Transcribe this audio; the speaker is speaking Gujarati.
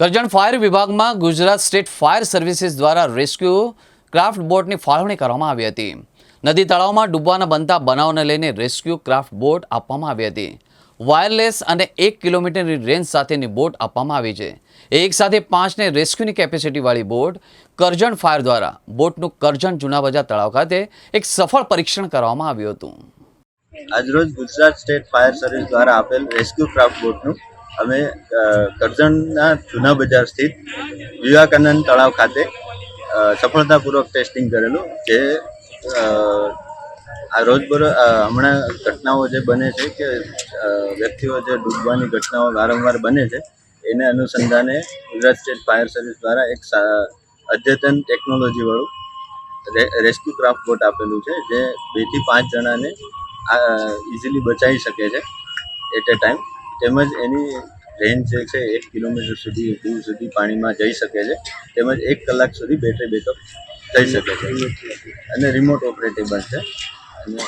કરજણ ફાયર વિભાગમાં ગુજરાત સ્ટેટ ફાયર સર્વિસીસ દ્વારા રેસ્ક્યુ ક્રાફ્ટ બોટની ફાળવણી કરવામાં આવી હતી. નદી તળાવમાં ડૂબવાના બનતા બનાવને લઈને રેસ્ક્યુ ક્રાફ્ટ બોટ આપવામાં આવી હતી. વાયરલેસ અને એક કિલોમીટરની રેન્જ સાથેની બોટ આપવામાં આવી છે. એક સાથે પાંચને રેસ્ક્યુની કેપેસિટીવાળી બોટ કરજણ ફાયર દ્વારા, બોટનું કરજણ જૂના બજાર તળાવ ખાતે એક સફળ પરીક્ષણ કરવામાં આવ્યું હતું. આજરોજ ગુજરાત સ્ટેટ ફાયર સર્વિસ દ્વારા આપેલ રેસ્ક્યુ ક્રાફ્ટ બોટનું અમે કરજણના જૂના બજાર સ્થિત વિવેકાનંદ તળાવ ખાતે સફળતાપૂર્વક ટેસ્ટિંગ કરેલું જે આ રોજબરોજ હમણાં ઘટનાઓ જે બને છે કે વ્યક્તિઓ જે ડૂબવાની ઘટનાઓ વારંવાર બને છે, એને અનુસંધાને ગુજરાત સ્ટેટ ફાયર સર્વિસ દ્વારા એક અદ્યતન ટેકનોલોજીવાળું રેસ્ક્યુ ક્રાફ્ટ બોટ આપેલું છે, જે બેથી પાંચ જણાને ઇઝીલી બચાવી શકે છે, એટ એ ટાઈમ. તેમજ એની રેન્જ જે છે, એક કિલોમીટર સુધી, દૂર સુધી પાણીમાં જઈ શકે છે. તેમજ એક કલાક સુધી બેટરી બેકઅપ થઈ શકે છે. અને રિમોટ ઓપરેટેબલ છે. અને